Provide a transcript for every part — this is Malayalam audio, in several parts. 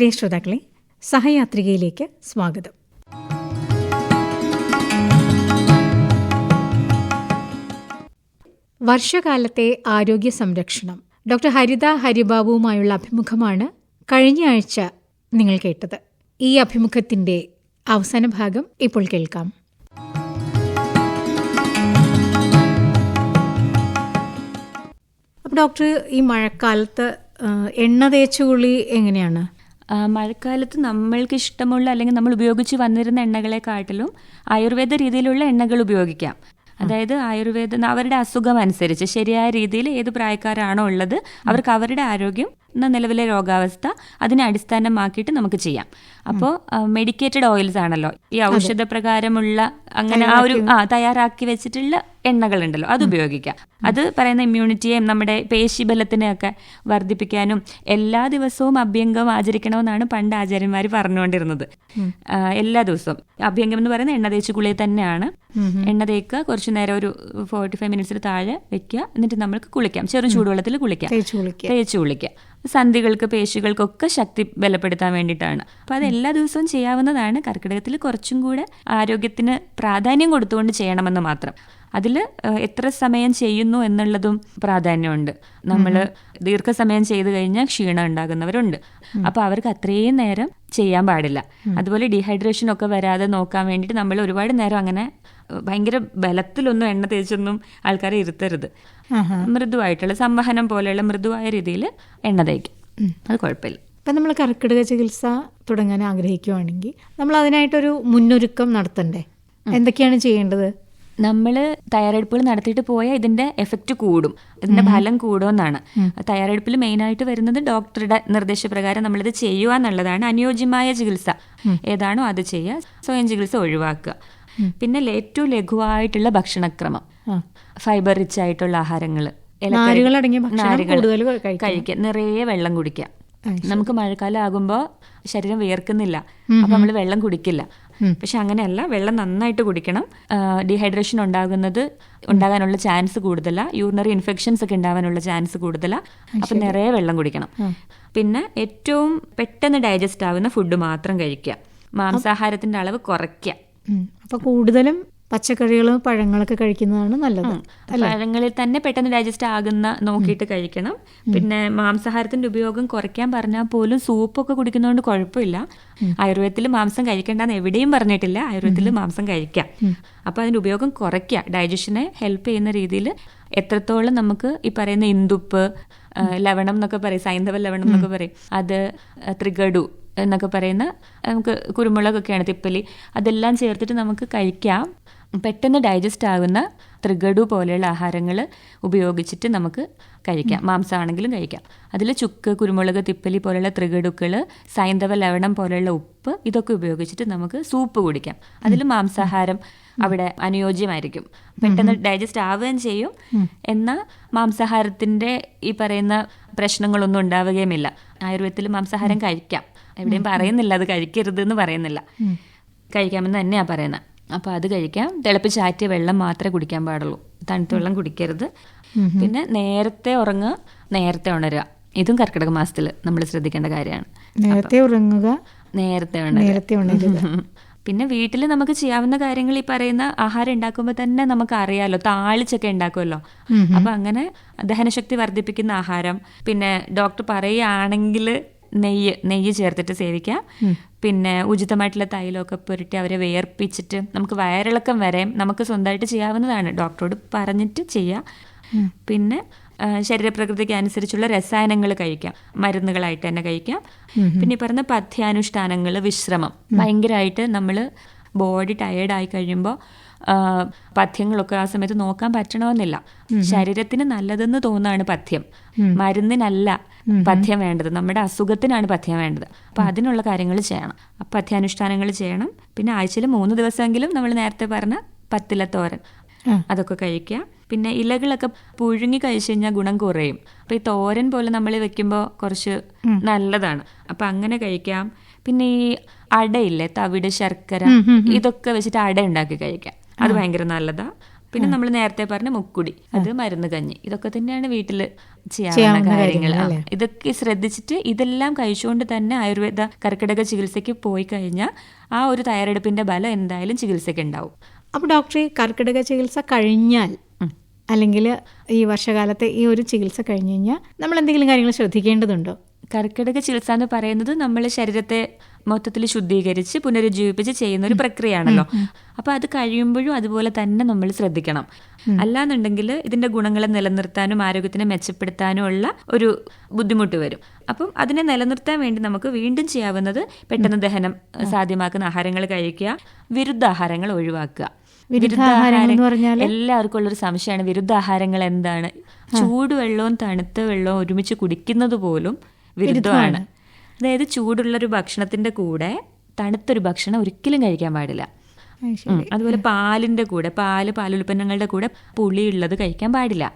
പ്രിയ ശ്രോതാക്കളെ സഹയാത്രികയിലേക്ക് സ്വാഗതം. വർഷകാലത്തെ ആരോഗ്യ സംരക്ഷണം. ഡോക്ടർ ഹരിത ഹരിബാബുവുമായുള്ള അഭിമുഖമാണ് കഴിഞ്ഞ ആഴ്ച നിങ്ങൾ കേട്ടത്. ഈ അഭിമുഖത്തിന്റെ അവസാന ഭാഗം ഇപ്പോൾ കേൾക്കാം. ഡോക്ടർ ഈ മഴക്കാലത്ത് എണ്ണ തേച്ചുകുളി എങ്ങനെയാണ്? മഴക്കാലത്ത് നമ്മൾക്ക് ഇഷ്ടമുള്ള അല്ലെങ്കിൽ നമ്മൾ ഉപയോഗിച്ച് വന്നിരുന്ന എണ്ണകളെക്കാട്ടിലും ആയുർവേദ രീതിയിലുള്ള എണ്ണകൾ ഉപയോഗിക്കാം. അതായത് ആയുർവേദ അവരുടെ അസുഖം അനുസരിച്ച് ശരിയായ രീതിയിൽ ഏത് പ്രായക്കാരാണോ ഉള്ളത് അവർക്ക് അവരുടെ ആരോഗ്യം എന്ന നിലവിലെ രോഗാവസ്ഥ അതിനെ അടിസ്ഥാനമാക്കിയിട്ട് നമുക്ക് ചെയ്യാം. അപ്പോൾ മെഡിക്കേറ്റഡ് ഓയിൽസ് ആണല്ലോ ഈ ഔഷധ പ്രകാരമുള്ള അങ്ങനെ ആ ഒരു ആ തയ്യാറാക്കി വെച്ചിട്ടുള്ള എണ്ണകളുണ്ടല്ലോ അത് ഉപയോഗിക്കാം. അത് പറയുന്ന ഇമ്മ്യൂണിറ്റിയെയും നമ്മുടെ പേശിബലത്തിനെയൊക്കെ വർദ്ധിപ്പിക്കാനും എല്ലാ ദിവസവും അഭ്യംഗം ആചരിക്കണമെന്നാണ് പണ്ട് ആചാര്യന്മാർ പറഞ്ഞുകൊണ്ടിരുന്നത്. എല്ലാ ദിവസവും. അഭ്യംഗം എന്ന് പറയുന്നത് എണ്ണ തേച്ച് കുളിയെ തന്നെയാണ്. എണ്ണ തേക്കുക കുറച്ചു നേരം ഒരു ഫോർട്ടി ഫൈവ് മിനിറ്റ്സിൽ താഴെ വെക്കുക എന്നിട്ട് നമ്മൾക്ക് കുളിക്കാം. ചെറു ചൂടുവെള്ളത്തിൽ കുളിക്കാം. തേച്ചു കുളിക്കുക. തേച്ച് കുളിക്കുക. സന്ധികൾക്ക് പേശികൾക്കൊക്കെ ശക്തി ബലപ്പെടുത്താൻ വേണ്ടിയിട്ടാണ്. അപ്പോൾ അത് എല്ലാ ദിവസവും ചെയ്യാവുന്നതാണ്. കർക്കിടകത്തിൽ കുറച്ചും കൂടെ ആരോഗ്യത്തിന് പ്രാധാന്യം കൊടുത്തുകൊണ്ട് ചെയ്യണമെന്ന് മാത്രം. അതിൽ എത്ര സമയം ചെയ്യുന്നു എന്നുള്ളതും പ്രാധാന്യമുണ്ട്. നമ്മൾ ദീർഘസമയം ചെയ്തു കഴിഞ്ഞാൽ ക്ഷീണം ഉണ്ടാകുന്നവരുണ്ട്. അപ്പോൾ അവർക്ക് അത്രയും നേരം ചെയ്യാൻ പാടില്ല. അതുപോലെ ഡീഹൈഡ്രേഷൻ ഒക്കെ വരാതെ നോക്കാൻ വേണ്ടിയിട്ട് നമ്മൾ ഒരുപാട് നേരം അങ്ങനെ ഭയങ്കര ബലത്തിലൊന്നും എണ്ണ തേച്ചൊന്നും ആൾക്കാരെ ഇരുത്തരുത്. മൃദുവായിട്ടുള്ള സംവഹനം പോലെയുള്ള മൃദുവായ രീതിയിൽ എണ്ണ തേക്കും. അത് കുഴപ്പമില്ല. ഇപ്പം നമ്മൾ കർക്കിടക ചികിത്സ തുടങ്ങാൻ ആഗ്രഹിക്കുവാണെങ്കിൽ നമ്മൾ അതിനായിട്ടൊരു മുന്നൊരുക്കം നടത്തണ്ടേ? എന്തൊക്കെയാണ് ചെയ്യേണ്ടത്? നമ്മൾ തയ്യാറെടുപ്പുകൾ നടത്തിയിട്ട് പോയാൽ ഇതിന്റെ എഫക്റ്റ് കൂടും. ഇതിന്റെ ഫലം കൂടുമെന്നാണ്. തയ്യാറെടുപ്പിൽ മെയിനായിട്ട് വരുന്നത് ഡോക്ടറുടെ നിർദ്ദേശപ്രകാരം നമ്മളിത് ചെയ്യുക എന്നുള്ളതാണ്. അനുയോജ്യമായ ചികിത്സ. ഏതാണോ അത് ചെയ്യുക. സ്വയം ചികിത്സ ഒഴിവാക്കുക. പിന്നെ ഏറ്റവും ലഘുവായിട്ടുള്ള ഭക്ഷണക്രമം. ഫൈബർ റിച്ച് ആയിട്ടുള്ള ആഹാരങ്ങൾ. കഴിക്കുക. നിറയെ വെള്ളം കുടിക്കുക. നമുക്ക് മഴക്കാലം ആകുമ്പോൾ ശരീരം വിയർക്കുന്നില്ല. അപ്പൊ നമ്മൾ വെള്ളം കുടിക്കില്ല. പക്ഷെ അങ്ങനെയല്ല വെള്ളം നന്നായിട്ട് കുടിക്കണം. ഡീഹൈഡ്രേഷൻ ഉണ്ടാകുന്നത് ഉണ്ടാകാനുള്ള ചാൻസ് കൂടുതലാണ് യൂറിനറി ഇൻഫെക്ഷൻസ് ഒക്കെ ഉണ്ടാകാനുള്ള ചാൻസ് കൂടുതലാണ് അപ്പൊ നിറയെ വെള്ളം കുടിക്കണം. പിന്നെ ഏറ്റവും പെട്ടെന്ന് ഡൈജസ്റ്റ് ആവുന്ന ഫുഡ് മാത്രം കഴിക്കുക. മാംസാഹാരത്തിന്റെ അളവ് കുറയ്ക്കുക. അപ്പൊ കൂടുതലും പച്ചക്കറികളും പഴങ്ങളൊക്കെ കഴിക്കുന്നതാണ് നല്ലത്. പഴങ്ങളിൽ തന്നെ പെട്ടെന്ന് ഡൈജസ്റ്റ് ആകുന്ന നോക്കിയിട്ട് കഴിക്കണം. പിന്നെ മാംസാഹാരത്തിന്റെ ഉപയോഗം കുറയ്ക്കാൻ പറഞ്ഞാൽ പോലും സൂപ്പൊക്കെ കുടിക്കുന്നതുകൊണ്ട് കുഴപ്പമില്ല. ആയുർവേദത്തിൽ മാംസം കഴിക്കേണ്ടെന്ന് എവിടെയും പറഞ്ഞിട്ടില്ല. ആയുർവേദത്തിൽ മാംസം കഴിക്കാം. അപ്പൊ അതിന്റെ ഉപയോഗം കുറയ്ക്കുക. ഡൈജഷനെ ഹെൽപ്പ് ചെയ്യുന്ന രീതിയിൽ എത്രത്തോളം നമുക്ക് ഈ പറയുന്ന ഇന്ദുപ്പ് ലവണം എന്നൊക്കെ പറയും സൈന്ധവ ലവണം എന്നൊക്കെ പറയും. അത് ത്രികടു എന്നൊക്കെ പറയുന്ന നമുക്ക് കുരുമുളകൊക്കെയാണ് തിപ്പലി. അതെല്ലാം ചേർത്തിട്ട് നമുക്ക് കഴിക്കാം. പെട്ടെന്ന് ഡൈജസ്റ്റ് ആകുന്ന തൃഗഡു പോലെയുള്ള ആഹാരങ്ങൾ ഉപയോഗിച്ചിട്ട് നമുക്ക് കഴിക്കാം. മാംസമാണെങ്കിലും കഴിക്കാം. അതിൽ ചുക്ക് കുരുമുളക് തിപ്പലി പോലെയുള്ള തൃഗടുക്കൾ സൈന്ധവ ലവണം പോലെയുള്ള ഉപ്പ് ഇതൊക്കെ ഉപയോഗിച്ചിട്ട് നമുക്ക് സൂപ്പ് കുടിക്കാം. അതിൽ മാംസാഹാരം അവിടെ അനുയോജ്യമായിരിക്കും. പെട്ടെന്ന് ഡൈജസ്റ്റ് ആവുകയും ചെയ്യും. എന്നാൽ മാംസാഹാരത്തിന്റെ ഈ പറയുന്ന പ്രശ്നങ്ങളൊന്നും ഉണ്ടാവുകയുമില്ല. ആയുർവേദത്തിൽ മാംസാഹാരം കഴിക്കാം. എവിടെയും പറയുന്നില്ല അത് കഴിക്കരുത് എന്ന് പറയുന്നില്ല. കഴിക്കാമെന്ന് തന്നെയാ പറയുന്നത്. അപ്പോൾ അത് കഴിക്കാം. തിളപ്പിച്ചാറ്റിയ വെള്ളം മാത്രമേ കുടിക്കാൻ പാടുള്ളൂ. തണുത്ത വെള്ളം കുടിക്കരുത്. പിന്നെ നേരത്തെ ഉറങ്ങുക നേരത്തെ ഉണരുക. ഇതും കർക്കിടക മാസത്തിൽ നമ്മൾ ശ്രദ്ധിക്കേണ്ട കാര്യമാണ്. നേരത്തെ ഉറങ്ങുക നേരത്തെ ഉണരുക. നേരത്തെ ഉണരുക. പിന്നെ വീട്ടിൽ നമുക്ക് ചെയ്യാവുന്ന കാര്യങ്ങൾ ഈ പറയുന്ന ആഹാരം ഉണ്ടാക്കുമ്പോൾ തന്നെ നമുക്ക് അറിയാമല്ലോ താളിച്ചൊക്കെ ഉണ്ടാക്കുമല്ലോ. അപ്പൊ അങ്ങനെ ദഹനശക്തി വർദ്ധിപ്പിക്കുന്ന ആഹാരം. പിന്നെ ഡോക്ടർ പറയുകയാണെങ്കിൽ നെയ്യ് നെയ്യ് ചേർത്തിട്ട് സേവിക്കാം. പിന്നെ ഉചിതമായിട്ടുള്ള തൈലമൊക്കെ പുരട്ടി അവരെ വേർപ്പിച്ചിട്ട് നമുക്ക് വയറിളക്കം വരെ നമുക്ക് സ്വന്തമായിട്ട് ചെയ്യാവുന്നതാണ്. ഡോക്ടറോട് പറഞ്ഞിട്ട് ചെയ്യാം. പിന്നെ ശരീരപ്രകൃതിക്ക് അനുസരിച്ചുള്ള രസായനങ്ങൾ കഴിക്കാം. മരുന്നുകളായിട്ട് തന്നെ കഴിക്കാം. പിന്നെ ഈ പറഞ്ഞ പഥ്യാനുഷ്ഠാനങ്ങൾ വിശ്രമം. ഭയങ്കരമായിട്ട് നമ്മൾ ബോഡി ടയേർഡായി ആയി കഴിയുമ്പോൾ പഥ്യങ്ങളൊക്കെ ആ സമയത്ത് നോക്കാൻ പറ്റണമെന്നില്ല ശരീരത്തിന് നല്ലതെന്ന് തോന്നാണ് പഥ്യം. മരുന്നിനല്ല പഥ്യം വേണ്ടത്. നമ്മുടെ അസുഖത്തിനാണ് പഥ്യം വേണ്ടത്. അപ്പൊ അതിനുള്ള കാര്യങ്ങൾ ചെയ്യണം. അപ്പൊ പഥ്യാനുഷ്ഠാനങ്ങൾ ചെയ്യണം. പിന്നെ ആഴ്ചയിൽ മൂന്ന് ദിവസമെങ്കിലും നമ്മൾ നേരത്തെ പറഞ്ഞ പത്തില തോരൻ. അതൊക്കെ കഴിക്കുക. പിന്നെ ഇലകളൊക്കെ പുഴുങ്ങി കഴിച്ചു കഴിഞ്ഞാൽ ഗുണം കുറയും. അപ്പൊ ഈ തോരൻ പോലെ നമ്മൾ വെക്കുമ്പോൾ കുറച്ച് നല്ലതാണ്. അപ്പൊ അങ്ങനെ കഴിക്കാം. പിന്നെ ഈ അടയില്ലേ? തവിട് ശർക്കര ഇതൊക്കെ വെച്ചിട്ട് അട ഉണ്ടാക്കി കഴിക്കാം. അത് ഭയങ്കര നല്ലതാ. പിന്നെ നമ്മൾ നേരത്തെ പറഞ്ഞ മുക്കുടി അത് മരുന്ന് കഞ്ഞി ഇതൊക്കെ തന്നെയാണ് വീട്ടിൽ ചെയ്യാവുന്ന കാര്യങ്ങൾ, ഇതൊക്കെ ശ്രദ്ധിച്ചിട്ട് ഇതെല്ലാം കഴിച്ചുകൊണ്ട് തന്നെ ആയുർവേദ കർക്കിടക ചികിത്സയ്ക്ക് പോയി കഴിഞ്ഞാൽ ആ ഒരു തയ്യാറെടുപ്പിന്റെ ബലം എന്തായാലും ചികിത്സയ്ക്ക് ഉണ്ടാവും. അപ്പോൾ ഡോക്ടറെ കർക്കിടക ചികിത്സ കഴിഞ്ഞാൽ അല്ലെങ്കിൽ ഈ വർഷകാലത്തെ ഈ ഒരു ചികിത്സ കഴിഞ്ഞു കഴിഞ്ഞാൽ നമ്മൾ എന്തെങ്കിലും കാര്യങ്ങൾ ശ്രദ്ധിക്കേണ്ടതുണ്ടോ? കർക്കിടക ചികിത്സ എന്ന് പറയുന്നത് നമ്മൾ ശരീരത്തെ മൊത്തത്തിൽ ശുദ്ധീകരിച്ച് പുനരുജ്ജീവിപ്പിച്ച് ചെയ്യുന്ന ഒരു പ്രക്രിയയാണല്ലോ. അപ്പൊ അത് കഴിയുമ്പോഴും അതുപോലെ തന്നെ നമ്മൾ ശ്രദ്ധിക്കണം. അല്ലാന്നുണ്ടെങ്കിൽ ഇതിന്റെ ഗുണങ്ങളെ നിലനിർത്താനും ആരോഗ്യത്തിനെ മെച്ചപ്പെടുത്താനും ഉള്ള ഒരു ബുദ്ധിമുട്ട് വരും. അപ്പം അതിനെ നിലനിർത്താൻ വേണ്ടി നമുക്ക് വീണ്ടും ചെയ്യാവുന്നത് പെട്ടെന്ന് ദഹനം സാധ്യമാക്കുന്ന ആഹാരങ്ങൾ കഴിക്കുക വിരുദ്ധാഹാരങ്ങൾ ഒഴിവാക്കുക. പറഞ്ഞാൽ? എല്ലാവർക്കും ഉള്ളൊരു സംശയമാണ്. വിരുദ്ധാഹാരങ്ങൾ എന്താണ്? ചൂടുവെള്ളവും തണുത്ത വെള്ളവും ഒരുമിച്ച് കുടിക്കുന്നത് പോലും വിരുദ്ധമാണ്. അതായത് ചൂടുള്ളൊരു ഭക്ഷണത്തിന്റെ കൂടെ തണുത്തൊരു ഭക്ഷണം ഒരിക്കലും കഴിക്കാൻ പാടില്ല. അതുപോലെ പാലിന്റെ കൂടെ പാൽ പാലുൽപ്പന്നങ്ങളുടെ കൂടെ പുളിയുള്ളത് കഴിക്കാൻ പാടില്ല.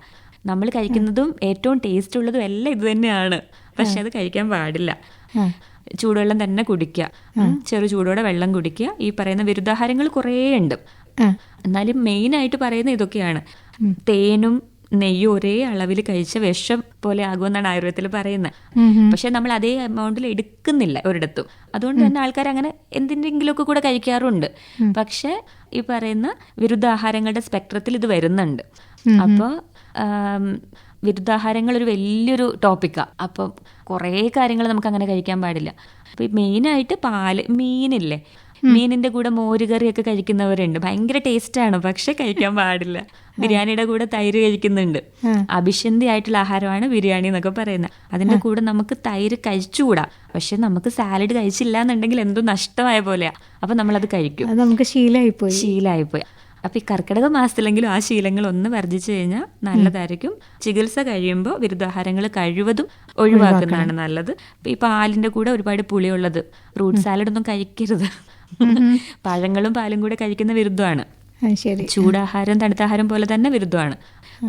നമ്മൾ കഴിക്കുന്നതും ഏറ്റവും ടേസ്റ്റ് ഉള്ളതും എല്ലാം ഇത് തന്നെയാണ്. പക്ഷെ അത് കഴിക്കാൻ പാടില്ല. ചൂടുവെള്ളം തന്നെ കുടിക്കുക. ചെറു ചൂടോടെ വെള്ളം കുടിക്കുക. ഈ പറയുന്ന വിരുദ്ധാഹാരങ്ങൾ കുറേ ഉണ്ട് എന്നാലും മെയിൻ ആയിട്ട് പറയുന്ന ഇതൊക്കെയാണ്. തേനും നെയ്യും ഒരേ അളവിൽ കഴിച്ച വിഷം പോലെ ആകുമെന്നാണ് ആയുർവേദത്തിൽ പറയുന്നത്. പക്ഷെ നമ്മൾ അതേ എമൗണ്ടിൽ എടുക്കുന്നില്ല ഒരിടത്തും. അതുകൊണ്ട് തന്നെ ആൾക്കാർ അങ്ങനെ എന്തിന്റെങ്കിലുമൊക്കെ കൂടെ കഴിക്കാറുണ്ട്. പക്ഷെ ഈ പറയുന്ന വിരുദ്ധാഹാരങ്ങളുടെ സ്പെക്ട്രത്തിൽ ഇത് വരുന്നുണ്ട്. അപ്പോൾ വിരുദ്ധാഹാരങ്ങൾ ഒരു വലിയൊരു ടോപ്പിക്കാണ് അപ്പം കുറേ കാര്യങ്ങൾ നമുക്ക് അങ്ങനെ കഴിക്കാൻ പാടില്ല. അപ്പോൾ മെയിനായിട്ട് പാൽ മീനില്ലേ? മീനിന്റെ കൂടെ മോരുകറിയൊക്കെ കഴിക്കുന്നവരുണ്ട്. ഭയങ്കര ടേസ്റ്റാണ് പക്ഷെ കഴിക്കാൻ പാടില്ല. ബിരിയാണിയുടെ കൂടെ തൈര് കഴിക്കുന്നുണ്ട്. അഭിഷന്തി ആയിട്ടുള്ള ആഹാരമാണ് ബിരിയാണി എന്നൊക്കെ പറയുന്നത്. അതിന്റെ കൂടെ നമുക്ക് തൈര് കഴിച്ചുകൂടാ. പക്ഷെ നമുക്ക് സാലഡ് കഴിച്ചില്ല എന്നുണ്ടെങ്കിൽ എന്തോ നഷ്ടമായ പോലെയാ. അപ്പൊ അത് കഴിക്കും. അത് നമുക്ക് ശീലമായിപ്പോയി ശീലമായിപ്പോയി അപ്പൊ ഈ കർക്കിടക മാസത്തിലെങ്കിലും ആ ശീലങ്ങൾ ഒന്ന് വർജിച്ചു കഴിഞ്ഞാൽ നല്ലതായിരിക്കും. ചികിത്സ കഴിയുമ്പോൾ വിരുദ്ധാഹാരങ്ങൾ കഴിവതും ഒഴിവാക്കുന്നതാണ് നല്ലത്. ഇപ്പൊ ഈ പാലിന്റെ കൂടെ ഒരുപാട് പുളിയുള്ളത്. ഫ്രൂട്ട് സാലഡ് ഒന്നും കഴിക്കരുത്. പഴങ്ങളും പാലും കൂടെ കഴിക്കുന്ന വിരുദ്ധമാണ്. ചൂടാഹാരം തണുത്താഹാരം പോലെ തന്നെ വിരുദ്ധമാണ്.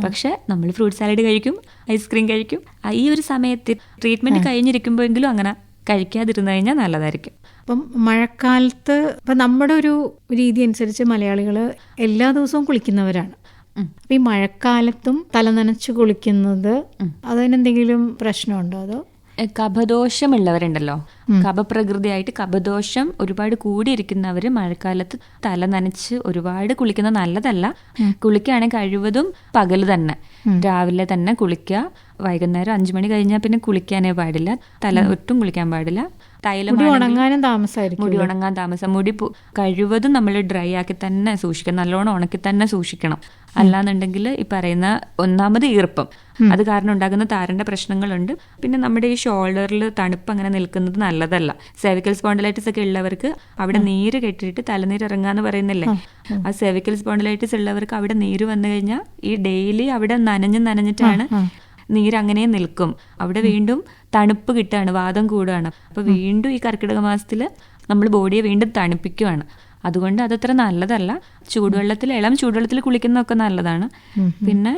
പക്ഷെ നമ്മൾ ഫ്രൂട്ട് സാലഡ് കഴിക്കും ഐസ്ക്രീം കഴിക്കും. ഈ ഒരു സമയത്ത് ട്രീറ്റ്മെന്റ് കഴിഞ്ഞിരിക്കുമ്പോഴെങ്കിലും അങ്ങനെ കഴിക്കാതിരുന്നു കഴിഞ്ഞാൽ നല്ലതായിരിക്കും. അപ്പം മഴക്കാലത്ത് ഇപ്പം നമ്മുടെ ഒരു രീതി അനുസരിച്ച് മലയാളികൾ എല്ലാ ദിവസവും കുളിക്കുന്നവരാണ്. അപ്പൊ അപ്പം ഈ മഴക്കാലത്തും തല നനച്ച് കുളിക്കുന്നത് അതിനെന്തെങ്കിലും പ്രശ്നമുണ്ടോ അതോ? എ, കപപ്രകൃതിയായിട്ട് കപദോഷം ഒരുപാട് കൂടിയിരിക്കുന്നവർ മഴക്കാലത്ത് തല നനച്ച് ഒരുപാട് കുളിക്കുന്നത് നല്ലതല്ല. കുളിക്കുകയാണെങ്കിൽ കഴിവതും പകൽ തന്നെ. രാവിലെ തന്നെ കുളിക്കുക വൈകുന്നേരം അഞ്ചു മണി കഴിഞ്ഞാൽ പിന്നെ കുളിക്കാനേ പാടില്ല. തല ഒട്ടും കുളിക്കാൻ പാടില്ല. തൈലം ഉണങ്ങാനും താമസമായിരിക്കും മുടി ഉണങ്ങാൻ താമസം. മുടി കഴിവതും നമ്മൾ ഡ്രൈ ആക്കി തന്നെ സൂക്ഷിക്കണം. നല്ലോണം ഉണക്കി തന്നെ സൂക്ഷിക്കണം. അല്ലാന്നുണ്ടെങ്കിൽ ഈ പറയുന്ന ഒന്നാമത് ഈർപ്പം. അത് കാരണം ഉണ്ടാകുന്ന താരന്റെ പ്രശ്നങ്ങളുണ്ട്. പിന്നെ നമ്മുടെ ഈ ഷോൾഡറിൽ തണുപ്പ് അങ്ങനെ നിൽക്കുന്നത് നല്ലതല്ല. സെവിക്കൽ സ്പോണ്ടലൈറ്റിസ് ഒക്കെ ഉള്ളവർക്ക് അവിടെ നീര് കെട്ടിയിട്ട് തലനീര് ഇറങ്ങാന്ന് പറയുന്നില്ലേ? ആ സെവിക്കൽ സ്പോണ്ടലൈറ്റിസ് ഉള്ളവർക്ക് അവിടെ നീര് വന്നു കഴിഞ്ഞാൽ ഈ ഡെയിലി അവിടെ നനഞ്ഞ് നനഞ്ഞിട്ടാണ് നീര് അങ്ങനെ നിൽക്കും. അവിടെ വീണ്ടും തണുപ്പ് കിട്ടുകയാണ് വാദം കൂടുകയാണ്. അപ്പൊ വീണ്ടും ഈ കർക്കിടക മാസത്തിൽ നമ്മൾ ബോഡിയെ വീണ്ടും തണുപ്പിക്കുകയാണ്. അതുകൊണ്ട് അതത്ര നല്ലതല്ല. ചൂടുവെള്ളത്തിൽ ഇളം ചൂടുവെള്ളത്തിൽ കുളിക്കുന്നതൊക്കെ നല്ലതാണ്. പിന്നെ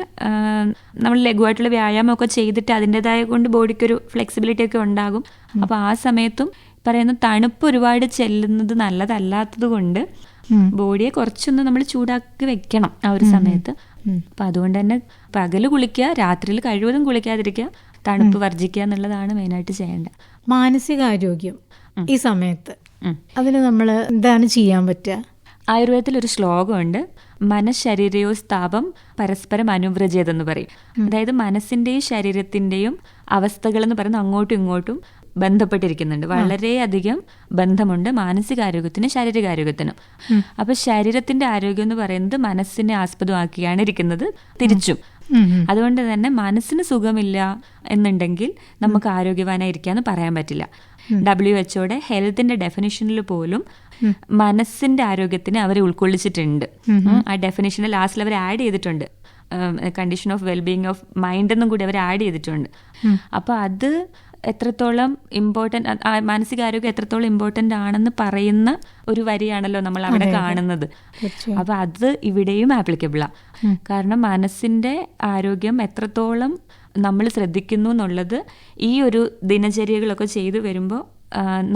നമ്മൾ ലഘുവായിട്ടുള്ള വ്യായാമമൊക്കെ ചെയ്തിട്ട് അതിന്റെതായ കൊണ്ട് ബോഡിക്കൊരു ഫ്ലെക്സിബിലിറ്റി ഒക്കെ ഉണ്ടാകും. അപ്പൊ ആ സമയത്തും പറയുന്ന തണുപ്പ് ഒരുപാട് ചെല്ലുന്നത് നല്ലതല്ലാത്തത് കൊണ്ട് ബോഡിയെ കുറച്ചൊന്ന് നമ്മൾ ചൂടാക്കി വെക്കണം ആ ഒരു സമയത്ത്. അപ്പൊ അതുകൊണ്ട് തന്നെ പകൽ കുളിക്കുക രാത്രിയിൽ കഴിവതും കുളിക്കാതിരിക്കുക തണുപ്പ് വർജിക്കുക എന്നുള്ളതാണ് മെയിനായിട്ട് ചെയ്യേണ്ടത്. മാനസികാരോഗ്യം ഈ സമയത്ത്. അതിന് നമ്മൾ എന്താണ് ചെയ്യാൻ പറ്റുക? ആയുർവേദത്തിൽ ഒരു ശ്ലോകമുണ്ട്. മനഃശരീരയോ സ്ഥാപം പരസ്പരം അനുവ്രജേതെന്ന് പറയും. അതായത് മനസ്സിന്റെയും ശരീരത്തിന്റെയും അവസ്ഥകൾ എന്ന് പറയുന്നത് അങ്ങോട്ടും ഇങ്ങോട്ടും ബന്ധപ്പെട്ടിരിക്കുന്നുണ്ട്. വളരെയധികം ബന്ധമുണ്ട് മാനസികാരോഗ്യത്തിനും ശാരീരികാരോഗ്യത്തിനും. അപ്പൊ ശരീരത്തിന്റെ ആരോഗ്യം എന്ന് പറയുന്നത് മനസ്സിനെ ആസ്പദമാക്കിയാണ് ഇരിക്കുന്നത്. തിരിച്ചും. അതുകൊണ്ട് തന്നെ മനസ്സിന് സുഖമില്ല എന്നുണ്ടെങ്കിൽ നമുക്ക് ആരോഗ്യവാനായിരിക്കാന്ന് പറയാൻ പറ്റില്ല. ഡബ്ല്യു എച്ച്ഒയുടെ ഹെൽത്തിന്റെ ഡെഫിനിഷനിൽ പോലും മനസ്സിന്റെ ആരോഗ്യത്തിന് അവർ ഉൾക്കൊള്ളിച്ചിട്ടുണ്ട്. ആ ഡെഫിനിഷന് ലാസ്റ്റിൽ അവർ ആഡ് ചെയ്തിട്ടുണ്ട്. Condition of wellbeing of mind എന്നും കൂടി അവർ ആഡ് ചെയ്തിട്ടുണ്ട്. അപ്പൊ അത് എത്രത്തോളം ഇമ്പോർട്ടന്റ് മാനസികാരോഗ്യം എത്രത്തോളം ഇമ്പോർട്ടന്റ് ആണെന്ന് പറയുന്ന ഒരു വരിയാണല്ലോ നമ്മൾ അവിടെ കാണുന്നത്. അപ്പോൾ അപ്പൊ അത് ഇവിടെയും ആപ്ലിക്കബിളാണ് കാരണം മനസ്സിന്റെ ആരോഗ്യം എത്രത്തോളം നമ്മൾ ശ്രദ്ധിക്കുന്നു എന്നുള്ളത് ഈ ഒരു ദിനചര്യകളൊക്കെ ചെയ്തു വരുമ്പോൾ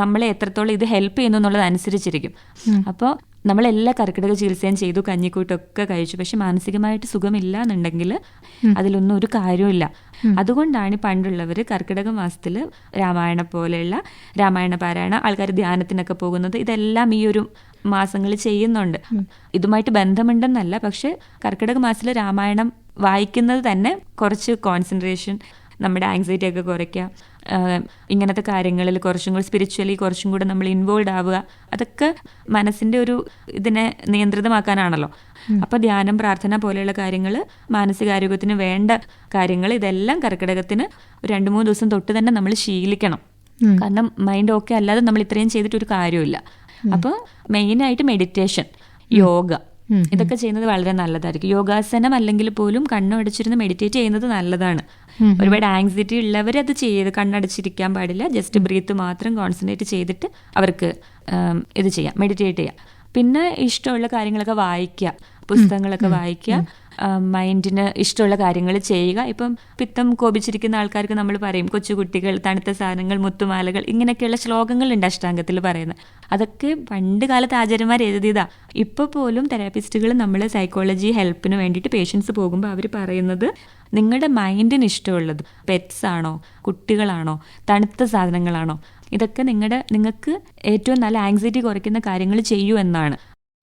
നമ്മളെ എത്രത്തോളം ഇത് ഹെൽപ്പ് ചെയ്യുന്നു എന്നുള്ളത് അനുസരിച്ചിരിക്കും. അപ്പോൾ നമ്മളെല്ലാ കർക്കിടക ചികിത്സയും ചെയ്തു കഞ്ഞിക്കൂട്ടൊക്കെ കഴിച്ചു. പക്ഷെ മാനസികമായിട്ട് സുഖമില്ല എന്നുണ്ടെങ്കിൽ അതിലൊന്നും ഒരു കാര്യമില്ല അതുകൊണ്ടാണ് പണ്ടുള്ളവർ കർക്കിടക മാസത്തിൽ രാമായണ പോലെയുള്ള രാമായണ പാരായണ ആൾക്കാർ ധ്യാനത്തിനൊക്കെ പോകുന്നത്. ഇതെല്ലാം ഈ ഒരു മാസങ്ങളിൽ ചെയ്യുന്നുണ്ട്. ഇതുമായിട്ട് ബന്ധമുണ്ടെന്നല്ല പക്ഷെ കർക്കിടക മാസത്തിൽ രാമായണം വായിക്കുന്നത് തന്നെ കുറച്ച് കോൺസെൻട്രേഷൻ നമ്മുടെ ആങ്സൈറ്റി ഒക്കെ കുറയ്ക്കുക ഇങ്ങനത്തെ കാര്യങ്ങളിൽ കുറച്ചും കൂടി സ്പിരിച്വലി കുറച്ചും കൂടെ നമ്മൾ ഇൻവോൾവ് ആവുക അതൊക്കെ മനസ്സിന്റെ ഒരു ഇതിനെ നിയന്ത്രിതമാക്കാനാണല്ലോ. അപ്പൊ ധ്യാനം പ്രാർത്ഥന പോലെയുള്ള കാര്യങ്ങൾ മാനസികാരോഗ്യത്തിന് വേണ്ട കാര്യങ്ങൾ ഇതെല്ലാം കർക്കിടകത്തിന് രണ്ട് മൂന്ന് ദിവസം തൊട്ട് തന്നെ നമ്മൾ ശീലിക്കണം. കാരണം മൈൻഡ് ഓക്കെ അല്ലാതെ നമ്മൾ ഇത്രയും ചെയ്തിട്ടൊരു കാര്യമില്ല അപ്പോൾ മെയിനായിട്ട് മെഡിറ്റേഷൻ യോഗ. ഇതൊക്കെ ചെയ്യുന്നത് വളരെ നല്ലതായിരിക്കും. യോഗാസനം അല്ലെങ്കിൽ പോലും കണ്ണടച്ചിരുന്ന് മെഡിറ്റേറ്റ് ചെയ്യുന്നത് നല്ലതാണ്. ഒരുപാട് ആങ്സൈറ്റി ഉള്ളവർ അത് ചെയ്ത് കണ്ണടച്ചിരിക്കാൻ പാടില്ല. ജസ്റ്റ് ബ്രീത്ത് മാത്രം കോൺസെൻട്രേറ്റ് ചെയ്തിട്ട് അവർക്ക് ഇത് ചെയ്യാം മെഡിറ്റേറ്റ് ചെയ്യാം. പിന്നെ ഇഷ്ടമുള്ള കാര്യങ്ങളൊക്കെ വായിക്കുക പുസ്തകങ്ങളൊക്കെ വായിക്കുക. മൈൻഡിന് ഇഷ്ടമുള്ള കാര്യങ്ങൾ ചെയ്യുക. ഇപ്പം പിത്തം കോപിച്ചിരിക്കുന്ന ആൾക്കാർക്ക് നമ്മൾ പറയും കൊച്ചുകുട്ടികൾ തണുത്ത സാധനങ്ങൾ മുത്തുമാലകൾ ഇങ്ങനെയൊക്കെയുള്ള ശ്ലോകങ്ങളുണ്ട് അഷ്ടാംഗത്തിൽ പറയുന്നത്. അതൊക്കെ പണ്ട് കാലത്ത് ആചാര്യന്മാർ എഴുതിയതാ. ഇപ്പോൾ പോലും തെറാപ്പിസ്റ്റുകൾ നമ്മൾ സൈക്കോളജി ഹെൽപ്പിന് വേണ്ടിയിട്ട് പേഷ്യൻസ് പോകുമ്പോൾ അവർ പറയുന്നത് നിങ്ങളുടെ മൈൻഡിന് ഇഷ്ടമുള്ളത് പെറ്റ്സ് ആണോ കുട്ടികളാണോ തണുത്ത സാധനങ്ങളാണോ? ഇതൊക്കെ നിങ്ങളുടെ നിങ്ങൾക്ക് ഏറ്റവും നല്ല ആങ്സൈറ്റി കുറയ്ക്കുന്ന കാര്യങ്ങൾ ചെയ്യൂ എന്നാണ്.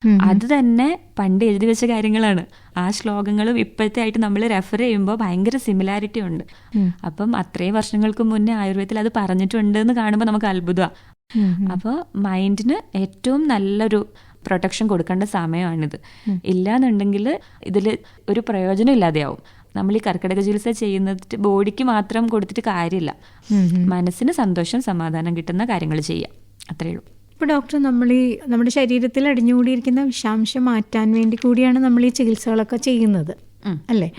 അത് തന്നെ പണ്ട് എഴുതി വെച്ച കാര്യങ്ങളാണ്. ആ ശ്ലോകങ്ങളും ഇപ്പോഴത്തെ ആയിട്ട് നമ്മൾ റെഫർ ചെയ്യുമ്പോൾ ഭയങ്കര സിമിലാരിറ്റി ഉണ്ട്. അപ്പം അത്രയും വർഷങ്ങൾക്ക് മുന്നേ ആയുർവേദത്തിൽ അത് പറഞ്ഞിട്ടുണ്ട് എന്ന് കാണുമ്പോൾ നമുക്ക് അത്ഭുതമാണ് അപ്പോൾ മൈൻഡിന് ഏറ്റവും നല്ലൊരു പ്രൊട്ടക്ഷൻ കൊടുക്കേണ്ട സമയമാണിത്. ഇല്ലാന്നുണ്ടെങ്കിൽ ഇതിൽ ഒരു പ്രയോജനം ഇല്ലാതെയാവും. നമ്മൾ ഈ കർക്കിടക ചികിത്സ ചെയ്യുന്നത് ബോഡിക്ക് മാത്രം കൊടുത്തിട്ട് കാര്യമില്ല. മനസ്സിന് സന്തോഷം സമാധാനം കിട്ടുന്ന കാര്യങ്ങൾ ചെയ്യാം. അത്രയേ ഉള്ളൂ. ഇപ്പോൾ ഡോക്ടർ നമ്മൾ ഈ നമ്മുടെ ശരീരത്തിൽ അടിഞ്ഞുകൂടിയിരിക്കുന്ന വിഷാംശം മാറ്റാൻ വേണ്ടി കൂടിയാണ് നമ്മൾ ഈ ചികിത്സകളൊക്കെ ചെയ്യുന്നത്. അല്ലേ?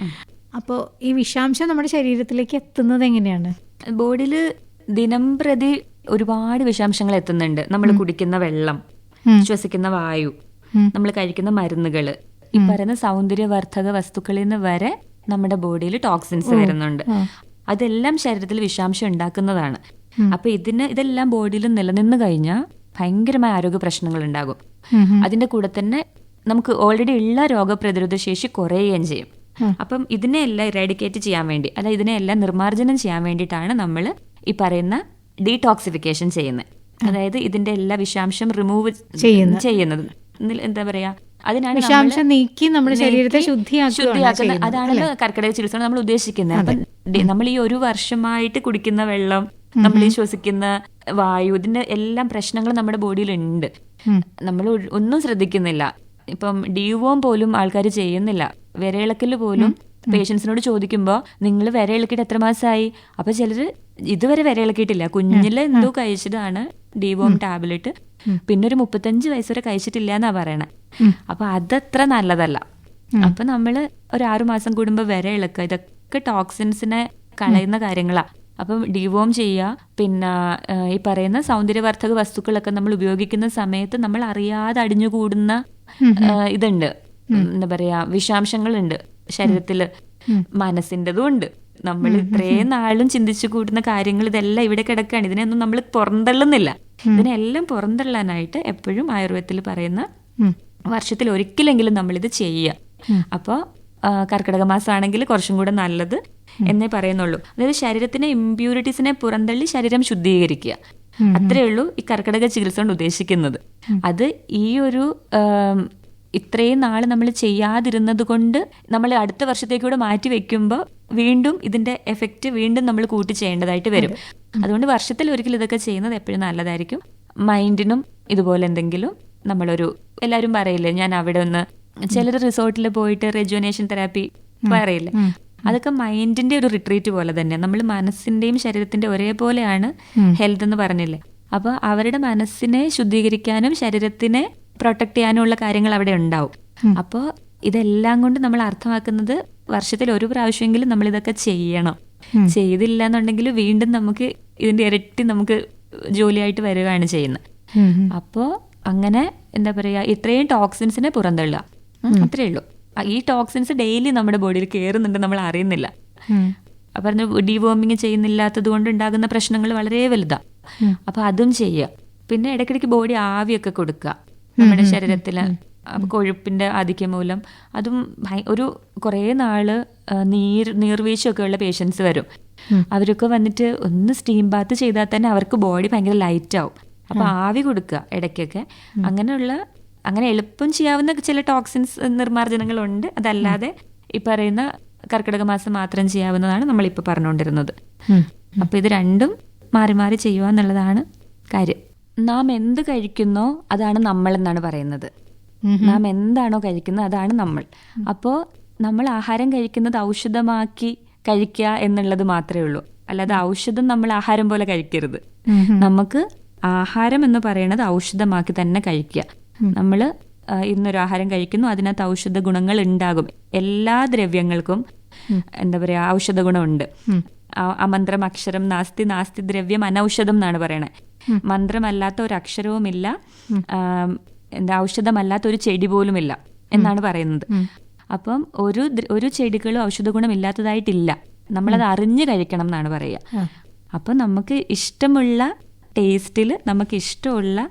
അപ്പോൾ ഈ വിഷാംശം നമ്മുടെ ശരീരത്തിലേക്ക് എത്തുന്നത് എങ്ങനെയാണ്? ബോഡിയിൽ ദിനം പ്രതി ഒരുപാട് വിഷാംശങ്ങൾ എത്തുന്നുണ്ട്. നമ്മൾ കുടിക്കുന്ന വെള്ളം. ശ്വസിക്കുന്ന വായു നമ്മൾ കഴിക്കുന്ന മരുന്നുകൾ ഈ പറയുന്ന സൗന്ദര്യവർദ്ധക വസ്തുക്കളിൽ നിന്ന് വരെ നമ്മുടെ ബോഡിയിൽ ടോക്സിൻസ് വരുന്നുണ്ട്. അതെല്ലാം ശരീരത്തിൽ വിഷാംശം ഉണ്ടാക്കുന്നതാണ്. അപ്പൊ ഇതിന് ഇതെല്ലാം ബോഡിയിൽ നിലനിന്ന് കഴിഞ്ഞാൽ ഭയങ്കരമായ ആരോഗ്യ പ്രശ്നങ്ങൾ ഉണ്ടാകും. അതിന്റെ കൂടെ തന്നെ നമുക്ക് ഓൾറെഡി ഉള്ള രോഗപ്രതിരോധ ശേഷി കുറയുകയും ചെയ്യും. അപ്പം ഇതിനെയെല്ലാം ഇറാഡിക്കേറ്റ് ചെയ്യാൻ വേണ്ടി അല്ല ഇതിനെയെല്ലാം നിർമ്മാർജനം ചെയ്യാൻ വേണ്ടിയിട്ടാണ് നമ്മൾ ഈ പറയുന്ന ഡീടോക്സിഫിക്കേഷൻ ചെയ്യുന്നത്. അതായത് ഇതിന്റെ എല്ലാ വിഷാംശം റിമൂവ് ചെയ്യുന്നത്. എന്താ പറയാ? അതിനാണ് വിഷാംശം നീക്കി നമ്മുടെ ശരീരത്തെ ശുദ്ധിയാക്കുന്ന അതാണല്ലോ കർക്കിടക ചികിത്സ നമ്മൾ ഉദ്ദേശിക്കുന്നത്. അപ്പം നമ്മൾ ഈ ഒരു വർഷമായിട്ട് കുടിക്കുന്ന വെള്ളം നമ്മൾ ഈ ശ്വസിക്കുന്ന വായു ഇതിന്റെ എല്ലാം പ്രശ്നങ്ങൾ നമ്മുടെ ബോഡിയിൽ ഉണ്ട് നമ്മൾ ഒന്നും ശ്രദ്ധിക്കുന്നില്ല. ഇപ്പം ഡിവോം പോലും ആൾക്കാർ ചെയ്യുന്നില്ല. വിരയിളക്കൽ പോലും പേഷ്യൻസിനോട് ചോദിക്കുമ്പോൾ നിങ്ങൾ വിരയിളക്കിയിട്ട് എത്ര മാസമായി അപ്പൊ ചിലർ ഇതുവരെ വിരയിളക്കിയിട്ടില്ല. കുഞ്ഞിൽ എന്തോ കഴിച്ചതാണ് ഡീവോം ടാബ്ലറ്റ്. പിന്നെ ഒരു മുപ്പത്തഞ്ച് വയസ്സ് വരെ കഴിച്ചിട്ടില്ല എന്നാ പറയണേ അപ്പൊ അതത്ര നല്ലതല്ല. അപ്പൊ നമ്മൾ ഒരു ആറു മാസം കൂടുമ്പോ വിര ഇളക്കുക ഇതൊക്കെ ടോക്സിൻസിനെ കളയുന്ന കാര്യങ്ങളാ. അപ്പം ഡിവോം ചെയ്യുക. പിന്നെ ഈ പറയുന്ന സൗന്ദര്യവർദ്ധക വസ്തുക്കളൊക്കെ നമ്മൾ ഉപയോഗിക്കുന്ന സമയത്ത് നമ്മൾ അറിയാതെ അടിഞ്ഞുകൂടുന്ന ഇതുണ്ട്. എന്താ പറയാ വിഷാംശങ്ങളുണ്ട് ശരീരത്തിൽ. മനസ്സിന്റെതും ഉണ്ട്. നമ്മൾ ഇത്രയും നാളും ചിന്തിച്ചു കൂടുന്ന കാര്യങ്ങൾ ഇതെല്ലാം ഇവിടെ കിടക്കുകയാണ് ഇതിനെയൊന്നും നമ്മൾ പുറന്തള്ളുന്നില്ല ഇതിനെല്ലാം പുറന്തള്ളാനായിട്ട് എപ്പോഴും ആയുർവേദത്തിൽ പറയുന്ന വർഷത്തിൽ ഒരിക്കലെങ്കിലും നമ്മൾ ഇത് ചെയ്യുക അപ്പോൾ കർക്കിടക മാസമാണെങ്കിൽ കുറച്ചും കൂടെ നല്ലത്. എന്നേ പറയുന്നുള്ളൂ. അതായത് ശരീരത്തിനെ ഇമ്പ്യൂരിറ്റീസിനെ പുറന്തള്ളി ശരീരം ശുദ്ധീകരിക്കുക. അത്രേ ഉള്ളൂ ഈ കർക്കിടക ചികിത്സ കൊണ്ട് ഉദ്ദേശിക്കുന്നത്. അത് ഈ ഒരു ഇത്രയും നാൾ നമ്മൾ ചെയ്യാതിരുന്നത് കൊണ്ട് നമ്മൾ അടുത്ത വർഷത്തേക്കൂടെ മാറ്റി വെക്കുമ്പോൾ വീണ്ടും ഇതിന്റെ എഫക്റ്റ് വീണ്ടും നമ്മൾ കൂട്ടി ചെയ്യേണ്ടതായിട്ട് വരും. അതുകൊണ്ട് വർഷത്തിൽ ഒരിക്കലും ഇതൊക്കെ ചെയ്യുന്നത് എപ്പോഴും നല്ലതായിരിക്കും. മൈൻഡിനും ഇതുപോലെ എന്തെങ്കിലും നമ്മളൊരു എല്ലാവരും പറയില്ലേ ഞാൻ അവിടെ ഒന്ന് ചിലർ റിസോർട്ടിൽ പോയിട്ട് റെജുവനേഷൻ തെറാപ്പി പറയില്ലേ? അതൊക്കെ മൈൻഡിന്റെ ഒരു റിട്രീറ്റ് പോലെ തന്നെ. നമ്മൾ മനസ്സിന്റെയും ശരീരത്തിന്റെ ഒരേപോലെയാണ് ഹെൽത്ത് എന്ന് പറഞ്ഞില്ലേ? അപ്പൊ അവരുടെ മനസ്സിനെ ശുദ്ധീകരിക്കാനും ശരീരത്തിനെ പ്രൊട്ടക്ട് ചെയ്യാനുമുള്ള കാര്യങ്ങൾ അവിടെ ഉണ്ടാവും. അപ്പോൾ ഇതെല്ലാം കൊണ്ട് നമ്മൾ അർത്ഥമാക്കുന്നത് വർഷത്തിൽ ഒരു പ്രാവശ്യമെങ്കിലും നമ്മൾ ഇതൊക്കെ ചെയ്യണം. ചെയ്തില്ല എന്നുണ്ടെങ്കിൽ വീണ്ടും നമുക്ക് ഇതിന്റെ ഇരട്ടി നമുക്ക് ജോലിയായിട്ട് വരികയാണ് ചെയ്യുന്നത്. അപ്പോൾ അങ്ങനെ എന്താ പറയാ ഇത്രയും ടോക്സിൻസിനെ പുറന്തള്ളുക. അത്രേ ഉള്ളൂ. ഈ ടോക്സിൻസ് ഡെയിലി നമ്മുടെ ബോഡിയിൽ കയറുന്നുണ്ട് നമ്മൾ അറിയുന്നില്ല. പറഞ്ഞ ഡിവോമിങ് ചെയ്യുന്നില്ലാത്തത് കൊണ്ട് ഉണ്ടാകുന്ന പ്രശ്നങ്ങൾ വളരെ വലുതാ. അപ്പൊ അതും ചെയ്യുക. പിന്നെ ഇടയ്ക്കിടയ്ക്ക് ബോഡി ആവിയൊക്കെ കൊടുക്കുക. നമ്മുടെ ശരീരത്തിൽ കൊഴുപ്പിന്റെ ആധിക്യം മൂലം അതും ഒരു കുറേ നാൾ നീർ നീർവീഴ്ചയൊക്കെ ഉള്ള പേഷ്യൻസ് വരും. അവരൊക്കെ വന്നിട്ട് ഒന്ന് സ്റ്റീം ബാത്ത് ചെയ്താൽ തന്നെ അവർക്ക് ബോഡി ഭയങ്കര ലൈറ്റ് ആവും. അപ്പൊ ആവി കൊടുക്കുക ഇടയ്ക്കൊക്കെ. അങ്ങനെയുള്ള അങ്ങനെ എളുപ്പം ചെയ്യാവുന്ന ചില ടോക്സിൻസ് നിർമ്മാർജനങ്ങളുണ്ട്. അതല്ലാതെ ഈ പറയുന്ന കർക്കിടക മാസം മാത്രം ചെയ്യാവുന്നതാണ് നമ്മളിപ്പോൾ പറഞ്ഞുകൊണ്ടിരുന്നത്. അപ്പൊ ഇത് രണ്ടും മാറി മാറി ചെയ്യുക എന്നുള്ളതാണ് കാര്യം. നാം എന്ത് കഴിക്കുന്നോ അതാണ് നമ്മൾ എന്നാണ് പറയുന്നത്. നാം എന്താണോ കഴിക്കുന്നത് അതാണ് നമ്മൾ. അപ്പോൾ നമ്മൾ ആഹാരം കഴിക്കുന്നത് ഔഷധമാക്കി കഴിക്കുക എന്നുള്ളത് മാത്രമേ ഉള്ളൂ. അല്ലാതെ ഔഷധം നമ്മൾ ആഹാരം പോലെ കഴിക്കരുത്. നമുക്ക് ആഹാരം എന്ന് പറയുന്നത് ഔഷധമാക്കി തന്നെ കഴിക്കുക. നമ്മൾ ഇന്നൊരു ആഹാരം കഴിക്കുന്നു അതിനകത്ത് ഔഷധ ഗുണങ്ങൾ ഉണ്ടാകും. എല്ലാ ദ്രവ്യങ്ങൾക്കും എന്താ പറയാ ഔഷധ ഗുണമുണ്ട്. അമന്ത്രം അക്ഷരം നാസ്തി നാസ്തി ദ്രവ്യം അനൌഷധം എന്നാണ് പറയണേ. മന്ത്രമല്ലാത്ത ഒരു അക്ഷരവുമില്ല. എന്താ ഔഷധമല്ലാത്ത ഒരു ചെടി പോലുമില്ല എന്നാണ് പറയുന്നത്. അപ്പം ഒരു ഒരു ചെടികളും ഔഷധ ഗുണമില്ലാത്തതായിട്ടില്ല. നമ്മളത് അറിഞ്ഞു കഴിക്കണം എന്നാണ് പറയുക. അപ്പം നമുക്ക് ഇഷ്ടമുള്ള ടേസ്റ്റിൽ നമുക്ക് ഇഷ്ടമുള്ള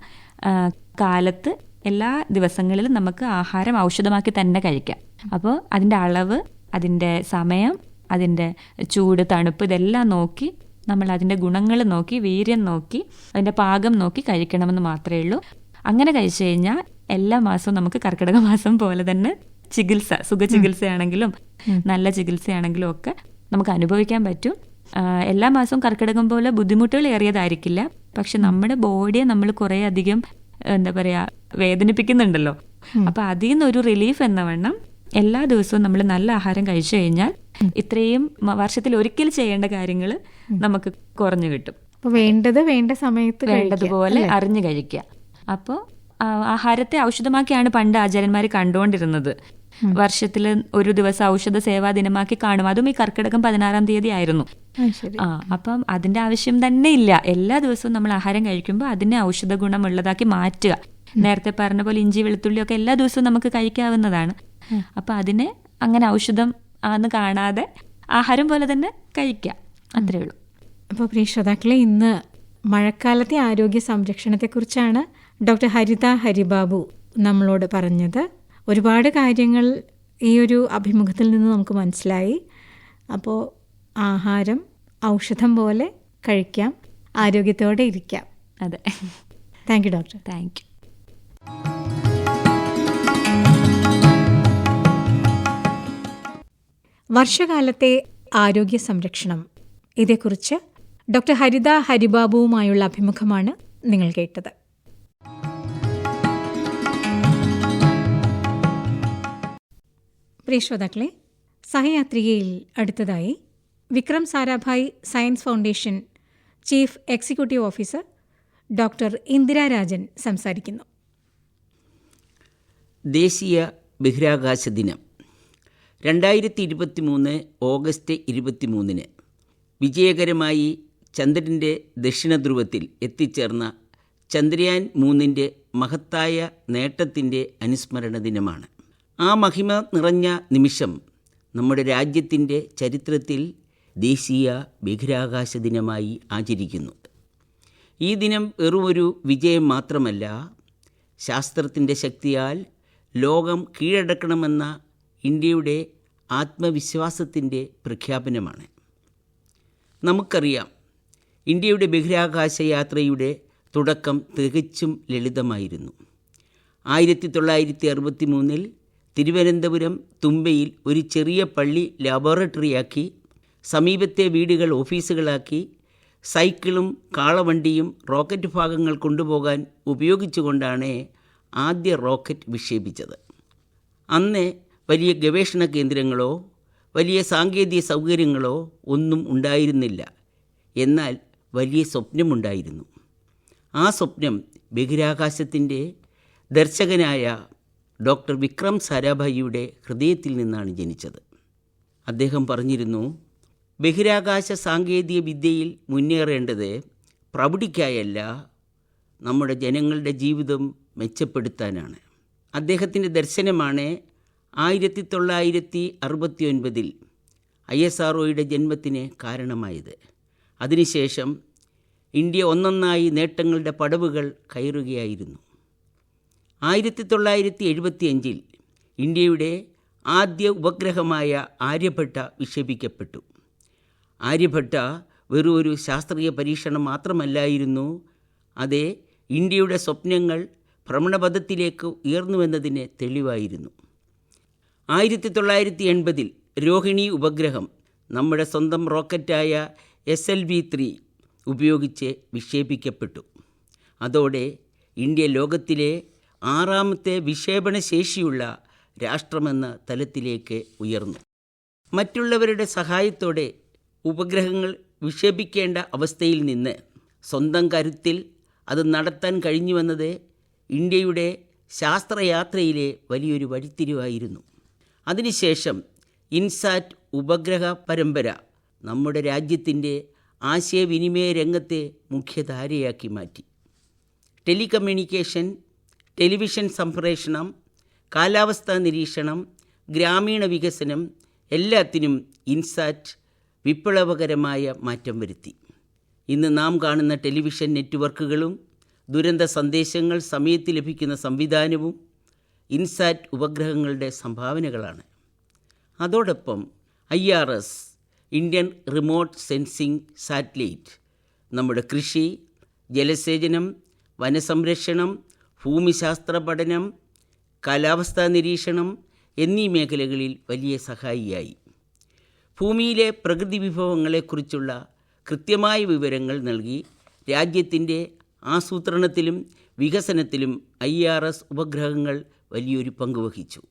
കാലത്ത് എല്ലാ ദിവസങ്ങളിലും നമുക്ക് ആഹാരം ഔഷധമാക്കി തന്നെ കഴിക്കാം. അപ്പോൾ അതിന്റെ അളവ് അതിന്റെ സമയം അതിന്റെ ചൂട് തണുപ്പ് ഇതെല്ലാം നോക്കി നമ്മൾ അതിന്റെ ഗുണങ്ങൾ നോക്കി വീര്യം നോക്കി അതിന്റെ പാകം നോക്കി കഴിക്കണമെന്ന് മാത്രമേ ഉള്ളൂ. അങ്ങനെ കഴിച്ചു കഴിഞ്ഞാൽ എല്ലാ മാസവും നമുക്ക് കർക്കിടക മാസം പോലെ തന്നെ ചികിത്സ സുഖ ചികിത്സയാണെങ്കിലും നല്ല ചികിത്സയാണെങ്കിലും ഒക്കെ നമുക്ക് അനുഭവിക്കാൻ പറ്റും. എല്ലാ മാസവും കർക്കിടകം പോലെ ബുദ്ധിമുട്ടുകൾ ഏറിയതായിരിക്കില്ല. പക്ഷെ നമ്മുടെ ബോഡിയെ നമ്മൾ കുറേ അധികം എന്താ പറയാ വേദനിപ്പിക്കുന്നുണ്ടല്ലോ. അപ്പൊ അതിൽ നിന്ന് ഒരു റിലീഫ് എന്ന വണ്ണം എല്ലാ ദിവസവും നമ്മൾ നല്ല ആഹാരം കഴിച്ചു കഴിഞ്ഞാൽ ഇത്രയും വർഷത്തിൽ ഒരിക്കൽ ചെയ്യേണ്ട കാര്യങ്ങൾ നമുക്ക് കുറഞ്ഞു കിട്ടും. വേണ്ടത് വേണ്ട സമയത്ത് വേണ്ടതുപോലെ അറിഞ്ഞു കഴിക്കുക. അപ്പോൾ ആഹാരത്തെ ഔഷധമാക്കിയാണ് പണ്ട് ആചാര്യന്മാർ കണ്ടുകൊണ്ടിരുന്നത്. വർഷത്തിൽ ഒരു ദിവസം ഔഷധ സേവാ ദിനമാക്കി കാണും. അതും ഈ കർക്കിടകം പതിനാറാം തീയതി ആയിരുന്നു. ആ, അപ്പം അതിന്റെ ആവശ്യം തന്നെ ഇല്ല. എല്ലാ ദിവസവും നമ്മൾ ആഹാരം കഴിക്കുമ്പോൾ അതിനെ ഔഷധ ഗുണമുള്ളതാക്കി മാറ്റുക. നേരത്തെ പറഞ്ഞ പോലെ ഇഞ്ചി വെളുത്തുള്ളി ഒക്കെ എല്ലാ ദിവസവും നമുക്ക് കഴിക്കാവുന്നതാണ്. അപ്പൊ അതിനെ അങ്ങനെ ഔഷധം ആന്ന് കാണാതെ ആഹാരം പോലെ തന്നെ കഴിക്കുക. അത്രേ ഉള്ളൂ. അപ്പോൾ പ്രിയ ശ്രോതാക്കളെ ഇന്ന് മഴക്കാലത്തെ ആരോഗ്യ സംരക്ഷണത്തെക്കുറിച്ചാണ് ഡോക്ടർ ഹരിത ഹരിബാബു നമ്മളോട് പറഞ്ഞത്. ഒരുപാട് കാര്യങ്ങൾ ഈ ഒരു അഭിമുഖത്തിൽ നിന്ന് നമുക്ക് മനസ്സിലായി. അപ്പോൾ ആഹാരം ഔഷധം പോലെ കഴിക്കാം ആരോഗ്യത്തോടെ ഇരിക്കാം. അതെ. Thank you doctor thank you വർഷകാലത്തെ ആരോഗ്യ സംരക്ഷണം. ഇതേക്കുറിച്ച് ഡോക്ടർ ഹരിത ഹരിബാബുവുമായുള്ള അഭിമുഖമാണ് നിങ്ങൾ കേട്ടത്. പ്രിയ ശ്രോതാക്കളെ സഹയാത്രികയിൽ അടുത്തതായി Vikram Sarabhai science foundation chief executive officer doctor Indira Rajan സംസാരിക്കുന്നു. ദേശീയ ബഹിരാകാശ ദിനം. രണ്ടായിരത്തി ഇരുപത്തി മൂന്ന് ഓഗസ്റ്റ് ഇരുപത്തി മൂന്നിന് വിജയകരമായി ചന്ദ്രന്റെ ദക്ഷിണധ്രുവത്തിൽ എത്തിച്ചേർന്ന ചന്ദ്രയാൻ മൂന്നിന്റെ മഹത്തായ നേട്ടത്തിന്റെ അനുസ്മരണ ദിനമാണ്. ആ മഹിമ നിറഞ്ഞ നിമിഷം നമ്മുടെ രാജ്യത്തിന്റെ ചരിത്രത്തിൽ ദേശീയ ബഹിരാകാശ ദിനമായി ആചരിക്കുന്നു. ഈ ദിനം വെറുമൊരു വിജയം മാത്രമല്ല ശാസ്ത്രത്തിന്റെ ശക്തിയാൽ ലോകം കീഴടക്കണമെന്ന ഇന്ത്യയുടെ ആത്മവിശ്വാസത്തിന്റെ പ്രഖ്യാപനമാണ്. നമുക്കറിയാം ഇന്ത്യയുടെ ബഹിരാകാശ യാത്രയുടെ തുടക്കം തികച്ചും ലളിതമായിരുന്നു. ആയിരത്തി തൊള്ളായിരത്തി അറുപത്തി മൂന്നിൽ തിരുവനന്തപുരം തുമ്പയിൽ ഒരു ചെറിയ പള്ളി ലബോറട്ടറിയാക്കി സമീപത്തെ വീടുകൾ ഓഫീസുകളാക്കി സൈക്കിളും കാളവണ്ടിയും റോക്കറ്റ് ഭാഗങ്ങൾ കൊണ്ടുപോകാൻ ഉപയോഗിച്ചുകൊണ്ടാണ് ആദ്യ റോക്കറ്റ് വിക്ഷേപിച്ചത്. അന്ന് വലിയ ഗവേഷണ കേന്ദ്രങ്ങളോ വലിയ സാങ്കേതിക സൗകര്യങ്ങളോ ഒന്നും ഉണ്ടായിരുന്നില്ല. എന്നാൽ വലിയ സ്വപ്നമുണ്ടായിരുന്നു. ആ സ്വപ്നം ബഹിരാകാശത്തിന്റെ ദർശകനായ ഡോക്ടർ വിക്രം സാരാഭായിയുടെ ഹൃദയത്തിൽ നിന്നാണ് ജനിച്ചത്. അദ്ദേഹം പറഞ്ഞിരുന്നു ബഹിരാകാശ സാങ്കേതിക വിദ്യയിൽ മുന്നേറേണ്ടത് പ്രൗഢിക്കായല്ല നമ്മുടെ ജനങ്ങളുടെ ജീവിതം മെച്ചപ്പെടുത്താനാണ്. അദ്ദേഹത്തിന്റെ ദർശനമാണ് ആയിരത്തി തൊള്ളായിരത്തി അറുപത്തി ഒൻപതിൽ ഐ എസ് ആർ ജന്മത്തിന് കാരണമായത്. അതിനുശേഷം ഇന്ത്യ ഒന്നൊന്നായി നേട്ടങ്ങളുടെ പടവുകൾ കയറുകയായിരുന്നു. ആയിരത്തി തൊള്ളായിരത്തി എഴുപത്തിയഞ്ചിൽ ഇന്ത്യയുടെ ആദ്യ ഉപഗ്രഹമായ ആര്യഭട്ട വിക്ഷേപിക്കപ്പെട്ടു. ആര്യഭട്ട വെറും ഒരു ശാസ്ത്രീയ പരീക്ഷണം മാത്രമല്ലായിരുന്നു അത് ഇന്ത്യയുടെ സ്വപ്നങ്ങൾ ഭ്രമണപഥത്തിലേക്ക് ഉയർന്നുവെന്നതിന് തെളിവായിരുന്നു. ആയിരത്തി തൊള്ളായിരത്തി എൺപതിൽ രോഹിണി ഉപഗ്രഹം നമ്മുടെ സ്വന്തം റോക്കറ്റായ എസ് എൽ വി ത്രീ ഉപയോഗിച്ച് വിക്ഷേപിക്കപ്പെട്ടു. അതോടെ ഇന്ത്യ ലോകത്തിലെ ആറാമത്തെ വിക്ഷേപണ ശേഷിയുള്ള രാഷ്ട്രമെന്ന തലത്തിലേക്ക് ഉയർന്നു. മറ്റുള്ളവരുടെ സഹായത്തോടെ ഉപഗ്രഹങ്ങൾ വിക്ഷേപിക്കേണ്ട അവസ്ഥയിൽ നിന്ന് സ്വന്തം കരുത്തിൽ അത് നടത്താൻ കഴിഞ്ഞുവെന്നത് ഇന്ത്യയുടെ ശാസ്ത്രയാത്രയിലെ വലിയൊരു വഴിത്തിരിവായിരുന്നു. അതിനുശേഷം ഇൻസാറ്റ് ഉപഗ്രഹ പരമ്പര നമ്മുടെ രാജ്യത്തിന്റെ ആശയവിനിമയ രംഗത്തെ മുഖ്യധാരയാക്കി മാറ്റി. ടെലികമ്മ്യൂണിക്കേഷൻ ടെലിവിഷൻ സംപ്രേഷണം കാലാവസ്ഥാ നിരീക്ഷണം ഗ്രാമീണ വികസനം എല്ലാത്തിനും ഇൻസാറ്റ് വിപ്ലവകരമായ മാറ്റം വരുത്തി. ഇന്ന് നാം കാണുന്ന ടെലിവിഷൻ നെറ്റ്വർക്കുകളും ദുരന്ത സന്ദേശങ്ങൾ സമയത്ത് ലഭിക്കുന്ന സംവിധാനവും ഇൻസാറ്റ് ഉപഗ്രഹങ്ങളുടെ സംഭാവനകളാണ്. അതോടൊപ്പം I R S Indian remote sensing satellite നമ്മുടെ കൃഷി ജലസേചനം വനസംരക്ഷണം ഭൂമിശാസ്ത്ര പഠനം കാലാവസ്ഥാ നിരീക്ഷണം എന്നീ മേഖലകളിൽ വലിയ സഹായിയായി. ഭൂമിയിലെ പ്രകൃതി വിഭവങ്ങളെക്കുറിച്ചുള്ള കൃത്യമായ വിവരങ്ങൾ നൽകി രാജ്യത്തിന്റെ ആസൂത്രണത്തിലും വികസനത്തിലും ഐ ആർ എസ് ഉപഗ്രഹങ്ങൾ വലിയൊരു പങ്കുവഹിച്ചു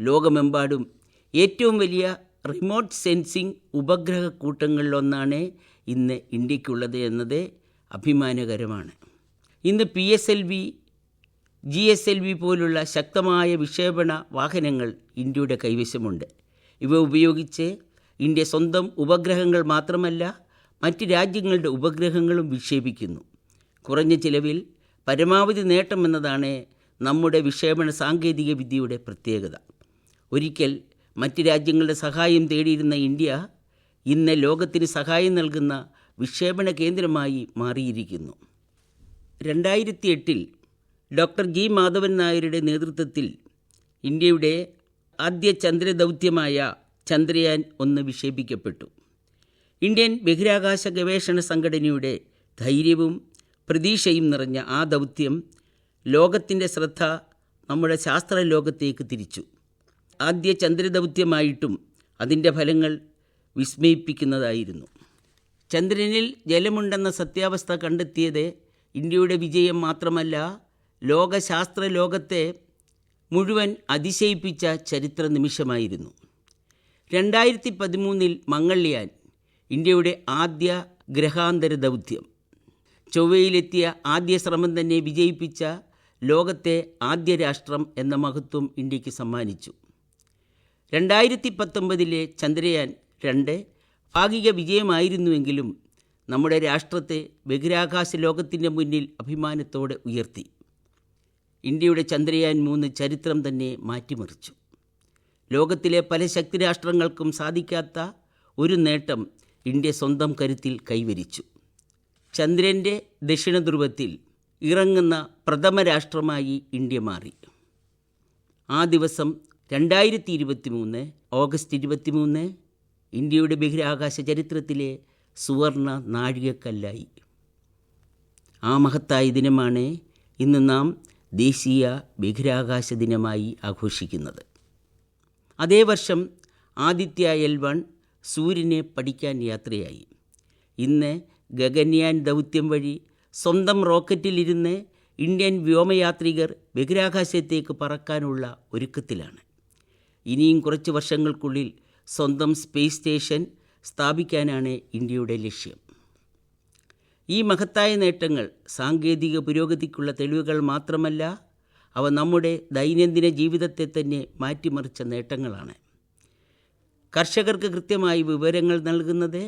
ലോകമെമ്പാടും ഏറ്റവും വലിയ റിമോട്ട് സെൻസിംഗ് ഉപഗ്രഹ കൂട്ടങ്ങളിലൊന്നാണ് ഇന്ന് ഇന്ത്യക്കുള്ളത് എന്നത് അഭിമാനകരമാണ്. ഇന്ന് P S L V G S L V പോലുള്ള ശക്തമായ വിക്ഷേപണ വാഹനങ്ങൾ ഇന്ത്യയുടെ കൈവശമുണ്ട്. ഇവ ഉപയോഗിച്ച് ഇന്ത്യ സ്വന്തം ഉപഗ്രഹങ്ങൾ മാത്രമല്ല മറ്റ് രാജ്യങ്ങളുടെ ഉപഗ്രഹങ്ങളും വിക്ഷേപിക്കുന്നു. കുറഞ്ഞ ചിലവിൽ പരമാവധി നേട്ടം എന്നതാണ് നമ്മുടെ വിക്ഷേപണ സാങ്കേതിക വിദ്യയുടെ പ്രത്യേകത. ഒരിക്കൽ മറ്റ് രാജ്യങ്ങളുടെ സഹായം തേടിയിരുന്ന ഇന്ത്യ ഇന്ന് ലോകത്തിന് സഹായം നൽകുന്ന വിക്ഷേപണ കേന്ദ്രമായി മാറിയിരിക്കുന്നു. രണ്ടായിരത്തി എട്ടിൽ ഡോക്ടർ ജി മാധവൻ നായരുടെ നേതൃത്വത്തിൽ ഇന്ത്യയുടെ ആദ്യ ചന്ദ്രദൗത്യമായ ചന്ദ്രയാൻ ഒന്ന് വിക്ഷേപിക്കപ്പെട്ടു. ഇന്ത്യൻ ബഹിരാകാശ ഗവേഷണ സംഘടനയുടെ ധൈര്യവും പ്രതീക്ഷയും നിറഞ്ഞ ആ ദൗത്യം ലോകത്തിന്റെ ശ്രദ്ധ നമ്മുടെ ശാസ്ത്ര ലോകത്തേക്ക് തിരിച്ചു. ആദ്യ ചന്ദ്രദൗത്യമായിട്ടും അതിന്റെ ഫലങ്ങൾ വിസ്മയിപ്പിക്കുന്നതായിരുന്നു. ചന്ദ്രനിൽ ജലമുണ്ടെന്ന സത്യാവസ്ഥ കണ്ടെത്തിയത് ഇന്ത്യയുടെ വിജയം മാത്രമല്ല ലോകശാസ്ത്ര ലോകത്തെ മുഴുവൻ അതിശയിപ്പിച്ച ചരിത്ര നിമിഷമായിരുന്നു രണ്ടായിരത്തി പതിമൂന്നിൽ മംഗൾയാൻ ഇന്ത്യയുടെ ആദ്യ ഗ്രഹാന്തര ദൗത്യം. ചൊവ്വയിലെത്തിയ ആദ്യ ശ്രമം തന്നെ വിജയിപ്പിച്ച ലോകത്തെ ആദ്യ രാഷ്ട്രം എന്ന മഹത്വം ഇന്ത്യയ്ക്ക് സമ്മാനിച്ചു. രണ്ടായിരത്തി പത്തൊമ്പതിലെ ചന്ദ്രയാൻ രണ്ട് ഭാഗിക വിജയമായിരുന്നുവെങ്കിലും നമ്മുടെ രാഷ്ട്രത്തെ ബഹിരാകാശ ലോകത്തിന്റെ മുന്നിൽ അഭിമാനത്തോടെ ഉയർത്തി. ഇന്ത്യയുടെ ചന്ദ്രയാൻ മൂന്ന് ചരിത്രം തന്നെ മാറ്റിമറിച്ചു. ലോകത്തിലെ പല ശക്തിരാഷ്ട്രങ്ങൾക്കും സാധിക്കാത്ത ഒരു നേട്ടം ഇന്ത്യ സ്വന്തം കരുത്തിൽ കൈവരിച്ചു. ചന്ദ്രന്റെ ദക്ഷിണധ്രുവത്തിൽ ഇറങ്ങുന്ന പ്രഥമ രാഷ്ട്രമായി ഇന്ത്യ മാറി. ആ ദിവസം രണ്ടായിരത്തി ഇരുപത്തി മൂന്ന് ഓഗസ്റ്റ് ഇരുപത്തി മൂന്ന് ഇന്ത്യയുടെ ബഹിരാകാശ ചരിത്രത്തിലെ സുവർണ നാഴികക്കല്ലായി. ആ മഹത്തായ ദിനമാണ് ഇന്ന് നാം ദേശീയ ബഹിരാകാശ ദിനമായി ആഘോഷിക്കുന്നത്. അതേ വർഷം ആദിത്യ എൽ വൺ സൂര്യനെ പഠിക്കാൻ യാത്രയായി. ഇന്ന് ഗഗൻയാൻ ദൗത്യം വഴി സ്വന്തം റോക്കറ്റിലിരുന്ന് ഇന്ത്യൻ വ്യോമയാത്രികർ ബഹിരാകാശത്തേക്ക് പറക്കാനുള്ള ഒരുക്കത്തിലാണ്. ഇനിയും കുറച്ച് വർഷങ്ങൾക്കുള്ളിൽ സ്വന്തം സ്പേസ് സ്റ്റേഷൻ സ്ഥാപിക്കാനാണ് ഇന്ത്യയുടെ ലക്ഷ്യം. ഈ മഹത്തായ നേട്ടങ്ങൾ സാങ്കേതിക പുരോഗതിക്കുള്ള തെളിവുകൾ മാത്രമല്ല അവ നമ്മുടെ ദൈനംദിന ജീവിതത്തെ തന്നെ മാറ്റിമറിച്ച നേട്ടങ്ങളാണ്. കർഷകർക്ക് കൃത്യമായി വിവരങ്ങൾ നൽകുന്നത്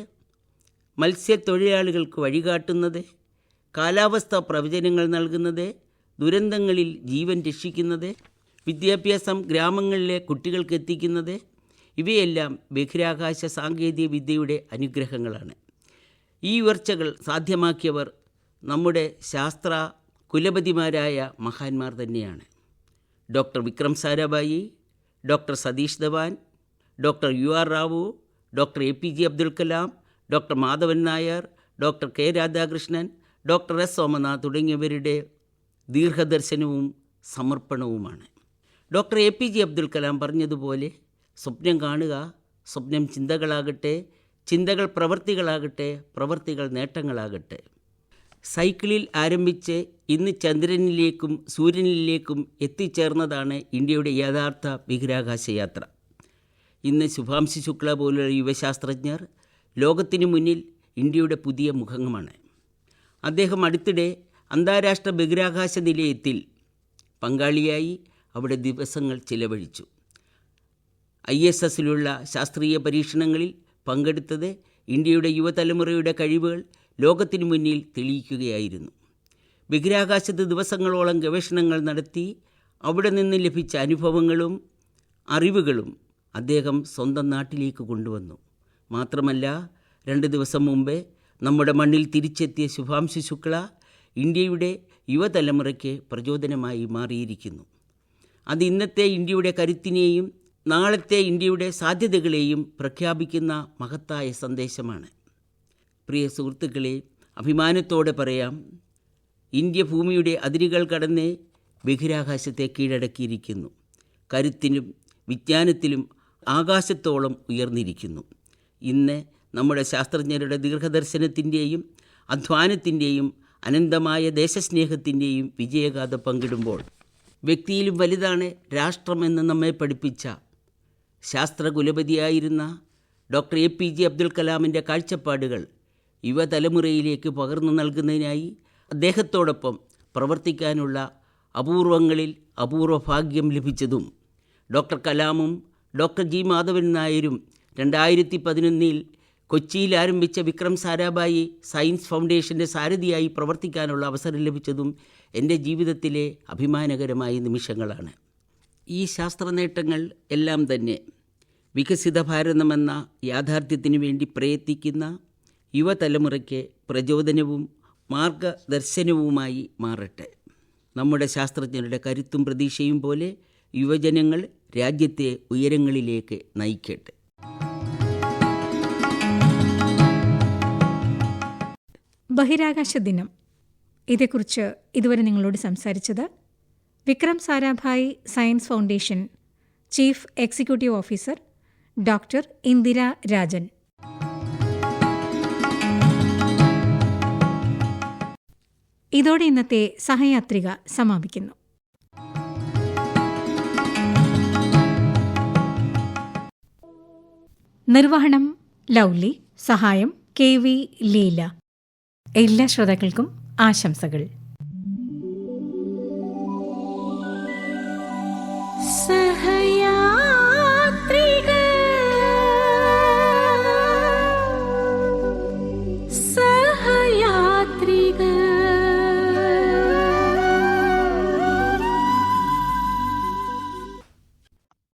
മത്സ്യത്തൊഴിലാളികൾക്ക് വഴികാട്ടുന്നത് കാലാവസ്ഥാ പ്രവചനങ്ങൾ നൽകുന്നത് ദുരന്തങ്ങളിൽ ജീവൻ രക്ഷിക്കുന്നത് വിദ്യാഭ്യാസം ഗ്രാമങ്ങളിലെ കുട്ടികൾക്ക് എത്തിക്കുന്നത് ഇവയെല്ലാം ബഹിരാകാശ സാങ്കേതിക വിദ്യയുടെ അനുഗ്രഹങ്ങളാണ്. ഈ ഉയർച്ചകൾ സാധ്യമാക്കിയവർ നമ്മുടെ ശാസ്ത്ര കുലപതിമാരായ മഹാന്മാർ തന്നെയാണ്. Doctor Vikram Sarabhai doctor Satish Dhawan doctor U R Rao doctor A P J Abdul Kalam doctor Madhavan Nair doctor K Radhakrishnan doctor S Somanath തുടങ്ങിയവരുടെ ദീർഘദർശനവും സമർപ്പണവുമാണ്. Doctor A P J Abdul Kalam പറഞ്ഞതുപോലെ സ്വപ്നം കാണുക സ്വപ്നം ചിന്തകളാകട്ടെ ചിന്തകൾ പ്രവൃത്തികളാകട്ടെ പ്രവൃത്തികൾ നേട്ടങ്ങളാകട്ടെ. സൈക്കിളിൽ ആരംഭിച്ച് ഇന്ന് ചന്ദ്രനിലേക്കും സൂര്യനിലേക്കും എത്തിച്ചേർന്നതാണ് ഇന്ത്യയുടെ യഥാർത്ഥ ബഹിരാകാശ യാത്ര ഇന്ന് ശുഭാംശി ശുക്ല പോലുള്ള യുവശാസ്ത്രജ്ഞർ ലോകത്തിനു മുന്നിൽ ഇന്ത്യയുടെ പുതിയ മുഖങ്ങളാണ്. അദ്ദേഹം അടുത്തിടെ അന്താരാഷ്ട്ര ബഹിരാകാശ നിലയത്തിൽ പങ്കാളിയായി അവിടെ ദിവസങ്ങൾ ചിലവഴിച്ചു. ഐ എസ് എസിലുള്ള ശാസ്ത്രീയ പരീക്ഷണങ്ങളിൽ പങ്കെടുത്തത് ഇന്ത്യയുടെ യുവതലമുറയുടെ കഴിവുകൾ ലോകത്തിനു മുന്നിൽ തെളിയിക്കുകയായിരുന്നു. ബഹിരാകാശത്ത് ദിവസങ്ങളോളം ഗവേഷണങ്ങൾ നടത്തി അവിടെ നിന്ന് ലഭിച്ച അനുഭവങ്ങളും അറിവുകളും അദ്ദേഹം സ്വന്തം നാട്ടിലേക്ക് കൊണ്ടുവന്നു. മാത്രമല്ല രണ്ട് ദിവസം മുമ്പേ നമ്മുടെ മണ്ണിൽ തിരിച്ചെത്തിയ ശുഭാംശു ശുക്ല ഇന്ത്യയുടെ യുവതലമുറയ്ക്ക് പ്രചോദനമായി മാറിയിരിക്കുന്നു. അത് ഇന്നത്തെ ഇന്ത്യയുടെ കരുത്തിനെയും നാളത്തെ ഇന്ത്യയുടെ സാധ്യതകളെയും പ്രഖ്യാപിക്കുന്ന മഹത്തായ സന്ദേശമാണ്. പ്രിയ സുഹൃത്തുക്കളെ അഭിമാനത്തോടെ പറയാം ഇന്ത്യ ഭൂമിയുടെ അതിരുകൾ കടന്ന് ബഹിരാകാശത്തെ കീഴടക്കിയിരിക്കുന്നു. കരുത്തിനും വിജ്ഞാനത്തിലും ആകാശത്തോളം ഉയർന്നിരിക്കുന്നു. ഇന്ന് നമ്മുടെ ശാസ്ത്രജ്ഞരുടെ ദീർഘദർശനത്തിന്റെയും അധ്വാനത്തിന്റെയും അനന്തമായ ദേശസ്നേഹത്തിന്റെയും വിജയഗാഥ പങ്കിടുമ്പോൾ വ്യക്തിയിലും വലുതാണ് രാഷ്ട്രമെന്ന് നമ്മെ പഠിപ്പിച്ച ശാസ്ത്രകുലപതിയായിരുന്ന doctor A. P. J. Abdul കലാമിന്റെ കാഴ്ചപ്പാടുകൾ യുവതലമുറയിലേക്ക് പകർന്നു നൽകുന്നതിനായി അദ്ദേഹത്തോടൊപ്പം പ്രവർത്തിക്കാനുള്ള അപൂർവങ്ങളിൽ അപൂർവ ഭാഗ്യം ലഭിച്ചതും ഡോക്ടർ കലാമും ഡോക്ടർ ജി. മാധവൻ നായരും രണ്ടായിരത്തി പതിനൊന്നിൽ കൊച്ചിയിൽ ആരംഭിച്ച വിക്രം സാരാഭായി സയൻസ് ഫൗണ്ടേഷന്റെ സാരഥിയായി പ്രവർത്തിക്കാനുള്ള അവസരം ലഭിച്ചതും എന്റെ ജീവിതത്തിലെ അഭിമാനകരമായ നിമിഷങ്ങളാണ്. ഈ ശാസ്ത്രനേട്ടങ്ങൾ എല്ലാം തന്നെ വികസിത ഭാരതമെന്ന യാഥാർത്ഥ്യത്തിനു വേണ്ടി പ്രയത്നിക്കുന്ന യുവതലമുറയ്ക്ക് പ്രചോദനവും മാർഗദർശനവുമായി മാറട്ടെ. നമ്മുടെ ശാസ്ത്രജ്ഞരുടെ കരുത്തും പ്രതീക്ഷയും പോലെ യുവജനങ്ങൾ രാജ്യത്തെ ഉയരങ്ങളിലേക്ക് നയിക്കട്ടെ. ബഹിരാകാശ ദിനം. ഇതേക്കുറിച്ച് ഇതുവരെ നിങ്ങളോട് സംസാരിച്ചത് Vikram Sarabhai science foundation chief executive officer doctor Indira Rajan. ഇതോടെ ഇന്നത്തെ സഹയാത്രിക സമാപിക്കുന്നു. നിർവഹണം ലൗലി. സഹായം കെ വി ലീല. എല്ലാ ശ്രോതാക്കൾക്കും ആശംസകൾ.